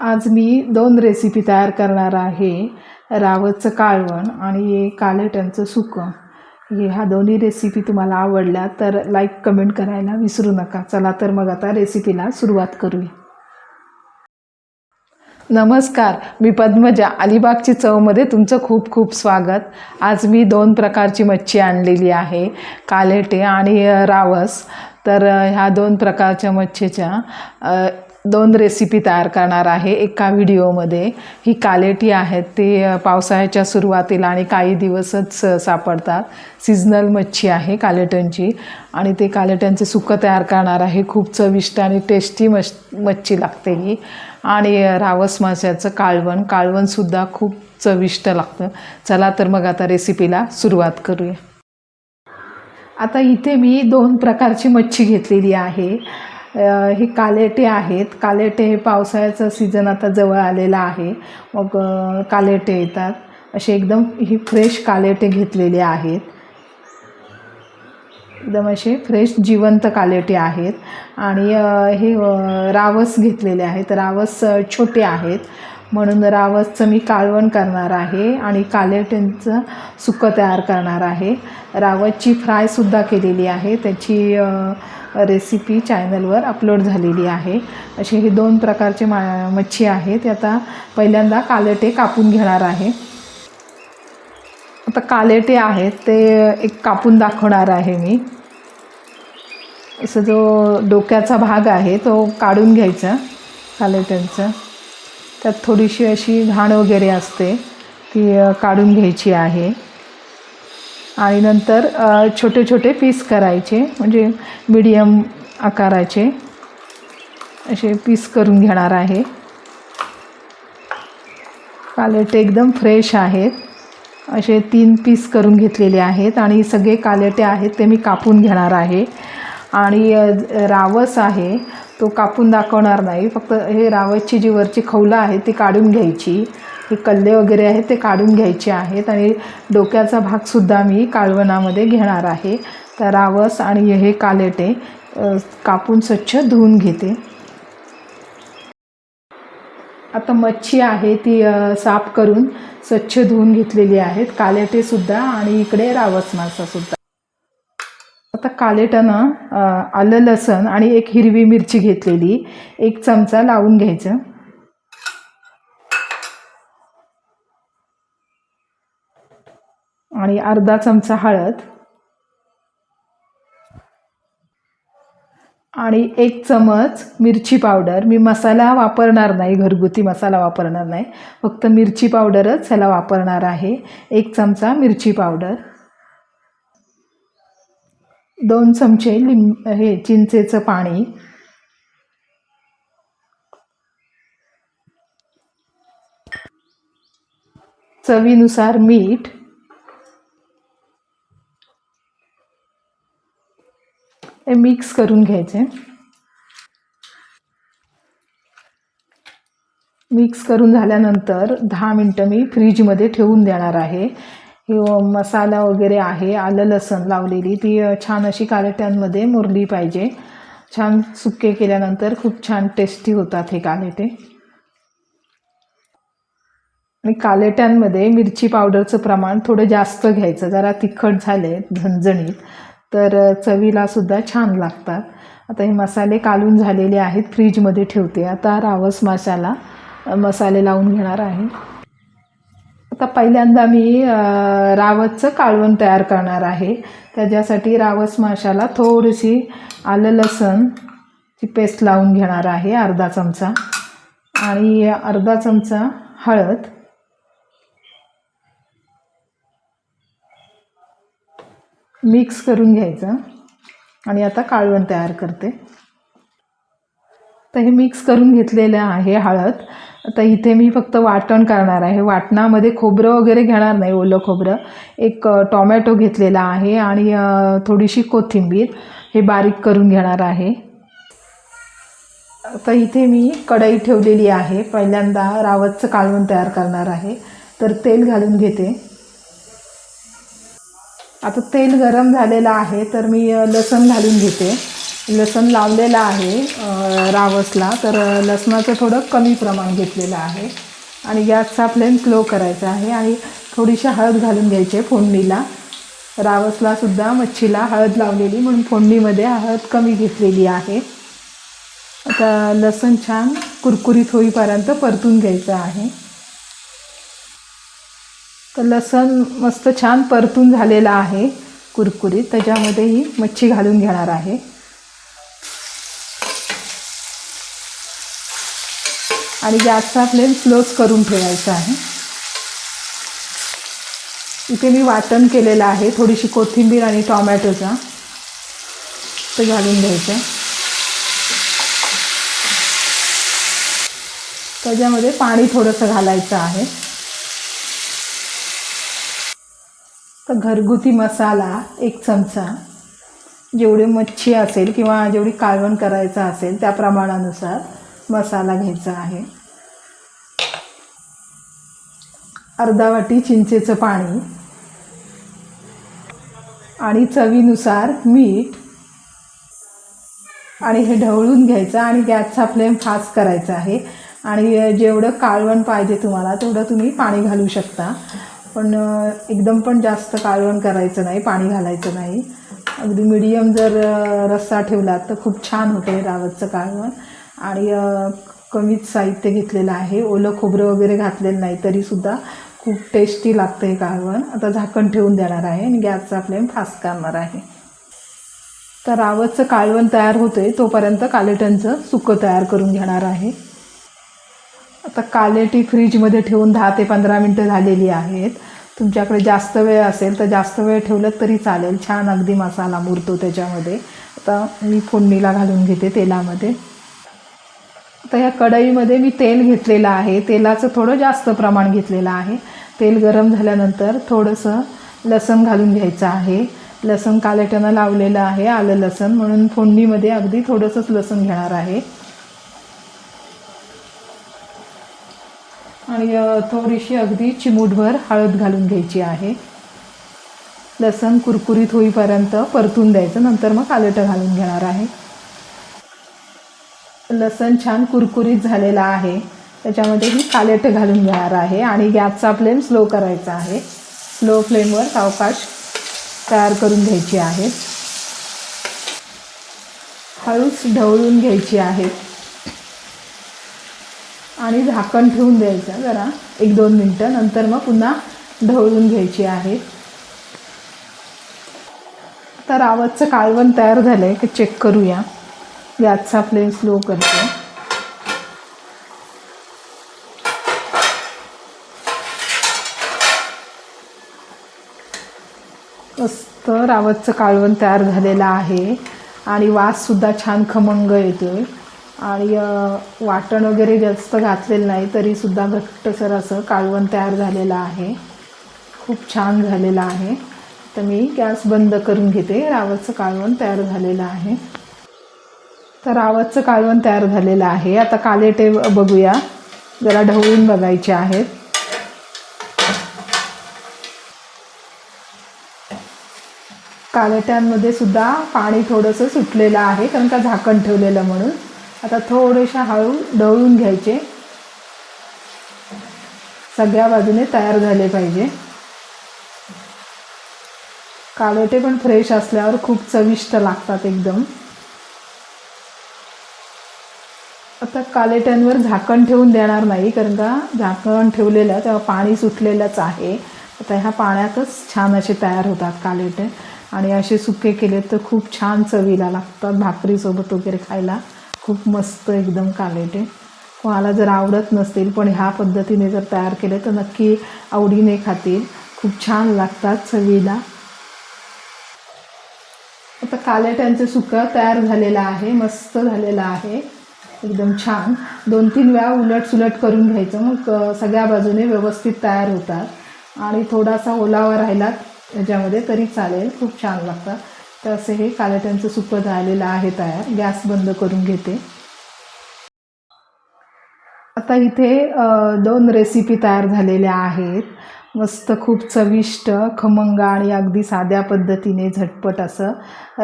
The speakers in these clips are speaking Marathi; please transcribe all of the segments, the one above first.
आज मी दोन रेसिपी तयार करणार आहे. रावसचं काळवण आणि कालेट्यांचं सुकं. हे ह्या दोन्ही रेसिपी तुम्हाला आवडल्या तर लाईक कमेंट करायला विसरू नका. चला तर मग आता रेसिपीला सुरुवात करूया. नमस्कार मी पद्मजा. अलिबागची चवमध्ये तुमचं खूप खूप स्वागत. आज मी दोन प्रकारची मच्छी आणलेली आहे कालेटे आणि रावस. तर ह्या दोन प्रकारच्या मच्छीच्या दोन रेसिपी तयार करणार आहे एका व्हिडिओमध्ये ही कालेटी आहेत ती पावसाळ्याच्या सुरुवातीला आणि काही दिवसच सापडतात. सीझनल मच्छी आहे कालेटनची आणि ते कालेट्यांचे सुकं तयार करणार आहे. खूप चविष्ट आणि टेस्टी मश मच्छी लागते ही. आणि रावस माशाचं काळवण काळवणसुद्धा खूप चविष्ट लागतं. चला तर मग आता रेसिपीला सुरुवात करूया. आता इथे मी दोन प्रकारची मच्छी घेतलेली आहे. ही कालेटे आहेत. कालेटे हे पावसाळ्याचं सीझन आता जवळ आलेला आहे. मग कालेटे येतात. असे एकदम ही फ्रेश कालेटे घेतलेले आहेत. एकदम असे फ्रेश जिवंत कालेटे आहेत. आणि हे रावस घेतलेले आहेत. रावस छोटे आहेत. म्हणून रावसचं मी कालवण करणार आहे आणि कालेट्यांचं सुकं तयार करणार आहे. रावसची फ्रायसुद्धा केलेली आहे. त्याची रेसिपी चॅनलवर अपलोड झालेली आहे. असे हे दोन प्रकारचे मा मच्छी आहेत. ते आता पहिल्यांदा कालेटे कापून घेणार आहे. आता कालेटे आहेत ते एक कापून दाखवणार आहे मी. असं जो डोक्याचा भाग आहे तो काढून घ्यायचा कालेट्यांचा त्यात थोडीशी अशी घाण वगैरे असते ती काढून घ्यायची आहे. आणि नंतर छोटे छोटे पीस करायचे म्हणजे मीडियम आकाराचे. असे पीस करून घेणार आहे. कालेटे एकदम फ्रेश आहेत. असे तीन पीस करून घेतलेले आहेत आणि सगळे कालेटे आहेत ते मी कापून घेणार आहे. आणि रावस आहे तो कापून दाखवणार नाही. फक्त हे रावसची जी वरची खवलं आहे ती काढून घ्यायची. हे कल्ले वगैरे आहेत ते काढून घ्यायचे आहेत आणि डोक्याचा भागसुद्धा मी काळवणामध्ये घेणार आहे. तर रावस आणि हे कालेटे कापून स्वच्छ धुवून घेते. आता मच्छी आहे ती साफ करून स्वच्छ धुवून घेतलेली आहेत. कालेटेसुद्धा आणि इकडे रावस मासासुद्धा आता कालेटानं आलं लसण आणि एक हिरवी मिरची घेतलेली. एक चमचा लावून घ्यायचं. आणि अर्धा चमचा हळद. आणि एक चमच मिरची पावडर. मी मसाला वापरणार नाही घरगुती मसाला वापरणार नाही. फक्त मिरची पावडरच ह्याला वापरणार आहे. एक चमचा मिरची पावडर. दोन चमचे लिंब हे चिंचेचं पाणी. चवीनुसार मीठ. हे मिक्स करून घ्यायचे. मिक्स करून झाल्यानंतर दहा मिनटं मी फ्रीजमध्ये ठेवून देणार आहे. ही मसाला वगैरे आहे आलं लसण लावलेली. ती छान अशी कालेट्यांमध्ये मुरली पाहिजे. छान सुके केल्यानंतर खूप छान टेस्टी होतात हे कालेटे. आणि कालेट्यांमध्ये मिरची पावडरचं प्रमाण थोडं जास्त घ्यायचं. जरा तिखट झाले झणझणीत तर चवीलासुद्धा चवीला सुद्धा छान लागतात. आता हे मसाले कालून झालेले आहेत. फ्रीजमध्ये ठेवते. आता रावस मसाला मसाले लावून घेणार आहे. आता पहिल्यांदा मी रावसचं काळवण तयार करणार आहे. त्याच्यासाठी रावस माशाला थोडीशी आलं लसणची पेस्ट लावून घेणार आहे अर्धा चमचा. आणि अर्धा चमचा हळद. मिक्स करून घ्यायचं. आणि आता काळवण तयार करते. तर हे मिक्स करून घेतलेलं आहे हळद. तर इथे मी फक्त वाटण करणार आहे. वाटणामध्ये खोबरं वगैरे घेणार नाही ओलं खोबरं. एक टॉमॅटो घेतलेला आहे आणि थोडीशी कोथिंबीर हे बारीक करून घेणार आहे. तर इथे मी कढई ठेवलेली आहे. पहिल्यांदा रावतचं कालवण तयार करणार आहे. तर तेल घालून घेते. आता तेल गरम झालेलं आहे तर मी लसूण लसण घालून घेते. लसण लावलेलं आहे रावसला. तर लसणाचं थोडं कमी प्रमाण घेतलेलं आहे. आणि गॅसचा फ्लेम स्लो करायचा आहे आणि थोडीशी हळद घालून घ्यायची आहे फोडणीला. रावसलासुद्धा मच्छीला हळद लावलेली म्हणून फोडणीमध्ये हळद कमी घेतलेली आहे. आता लसण छान कुरकुरीत होईपर्यंत परतून घ्यायचं आहे. तर लसण मस्त छान परतून झालेलं आहे कुरकुरीत. त्याच्यामध्ये ही मच्छी घालून घेणार आहे. आणि गॅसचा फ्लेम स्लोच करून ठेवायचा आहे. इथे मी वाटण केलेलं आहे थोडीशी कोथिंबीर आणि टॉमॅटोचा. ते घालून घ्यायचं. त्याच्यामध्ये पाणी थोडंसं घालायचं आहे. तर घरगुती मसाला एक चमचा. जेवढी मच्छी असेल किंवा जेवढी कालवण करायचं असेल त्या प्रमाणानुसार मसाला घ्यायचा आहे. अर्धा वाटी चिंचेचं पाणी आणि चवीनुसार मीठ आणि हे ढवळून घ्यायचं आणि गॅसचा फ्लेम फास्ट करायचा आहे. आणि जेवढं काळवण पाहिजे तुम्हाला तेवढं तुम्ही पाणी घालू शकता. पण एकदम पण जास्त काळवण करायचं नाही पाणी घालायचं नाही. अगदी मिडियम जर रस्सा ठेवला तर खूप छान होते रावतचं काळवण. आणि कमीच साहित्य घेतलेलं आहे. ओलं खोबरं वगैरे घातलेलं नाही तरीसुद्धा. खूप टेस्टी लागतं हे कालवण आता झाकण ठेवून देणार आहे आणि गॅसचा फ्लेम फास्ट करणार आहे. तर रावतचं कालवण तयार होतंय तोपर्यंत कालेटनचं सुकं तयार करून घेणार आहे. आता कालेटी फ्रीजमध्ये ठेवून दहा ते पंधरा मिनटं झालेली आहेत. तुमच्याकडे जास्त वेळ असेल तर जास्त वेळ ठेवलं तरी चालेल. छान अगदी मसाला मुरतो त्याच्यामध्ये. आता मी फोडणीला घालून घेते तेलामध्ये. आता ह्या कढईमध्ये मी तेल घेतलेलं आहे. तेलाचं थोडं जास्त प्रमाण घेतलेलं आहे. तेल गरम झाल्यानंतर थोडंसं लसण घालून घ्यायचं आहे. लसण कालेट्यानं लावलेलं आहे आलं लसण. म्हणून फोडणीमध्ये अगदी थोडंसंच लसण घेणार आहे. आणि थोडीशी अगदी चिमूटभर हळद घालून घ्यायची आहे. लसण कुरकुरीत होईपर्यंत परतून द्यायचं. नंतर मग कालेटं घालून घेणार आहे. लसण छान कुरकुरीत झालेला आहे. त्याच्यामध्ये ही कालेट घालून घेणार आहे आणि गॅसचा फ्लेम स्लो करायचा आहे. स्लो फ्लेमवर सावकाश तयार करून घ्यायची आहे. हळूच ढवळून घ्यायची आहे. आणि झाकण ठेवून द्यायचं जरा एक दोन मिनटं. नंतर मग पुन्हा ढवळून घ्यायची आहे. तर आवाजचं काळवण तयार झालं आहे की चेक करूया. गॅसचा फ्लेम स्लो करते मस्त रावतचं काळवण तयार झालेलं आहे. आणि वाससुद्धा छान खमंग येतो आहे आणि वाटण वगैरे जास्त घातलेलं नाही तरीसुद्धा घट्टसर असं काळवण तयार झालेलं आहे. खूप छान झालेलं आहे. तर मी गॅस बंद करून घेते. रावतचं काळवण तयार झालेलं आहे. तर रावतचं काळवण तयार झालेलं आहे. आता कालेटे बघूया. जरा ढवळून बघायचे आहेत. कालट्यांमध्ये सुद्धा पाणी थोडंसं सुटलेलं आहे कारण का झाकण ठेवलेलं म्हणून. आता थोडेशा हळू ढवळून घ्यायचे. सगळ्या बाजूने तयार झाले पाहिजे. कालोटे पण फ्रेश असल्यावर खूप चविष्ट लागतात एकदम. आता कालेट्यांवर झाकण ठेवून देणार नाही कारण का झाकण ठेवलेलं तेव्हा पाणी सुटलेलंच आहे. आता ह्या पाण्यातच छान असे तयार होतात कालेटे. आणि असे सुके केले तर खूप छान चवीला लागतात भाकरीसोबत वगैरे खायला. खूप मस्त एकदम कालेटे कोणाला जर आवडत नसतील पण ह्या पद्धतीने जर तयार केले तर नक्की आवडीने खातील. खूप छान लागतात चवीला. आता कालेट्यांचं सुकं तयार झालेलं आहे मस्त झालेलं आहे. एकदम छान. दोन तीन वेळा उलट सुलट करून घ्यायचं मग सगळ्या बाजूने व्यवस्थित तयार होतात. आणि थोडासा ओलावा राहिला याच्यामध्ये तरी चालेल खूप छान लागतात. तर असे हे कालेट्यांचं सुकं झालेलं आहे तयार. गॅस बंद करून घेते. आता इथे दोन रेसिपी तयार झालेल्या आहेत. मस्त खूप चविष्ट खमंग आणि अगदी साध्या पद्धतीने झटपट असं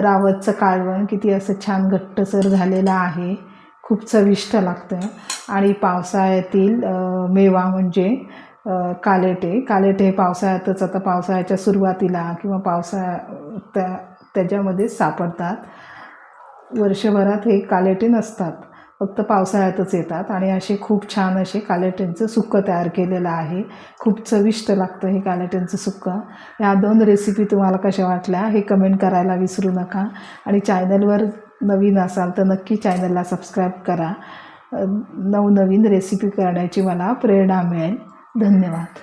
रावतचं कालवण किती असं छान घट्टसर झालेलं आहे. खूप चविष्ट लागतं. आणि पावसाळ्यातील मेवा म्हणजे कालेटे. कालेटे हे पावसाळ्यातच आता पावसाळ्याच्या सुरुवातीला किंवा पावसाळ्या त्या त्याच्यामध्ये सापडतात. वर्षभरात हे कालेटे नसतात. फक्त पावसाळ्यातच येतात आणि असे खूप छान असे कालेट्यांचं सुक्कं तयार केलेलं आहे. खूप चविष्ट लागतं हे कालेट्यांचं सुक्कं या दोन रेसिपी तुम्हाला कशा वाटल्या हे कमेंट करायला विसरू नका. आणि चॅनलवर नवीन असाल तर नक्की चॅनलला सबस्क्राईब करा. नवनवीन रेसिपी करण्याची मला प्रेरणा मिळेल. धन्यवाद.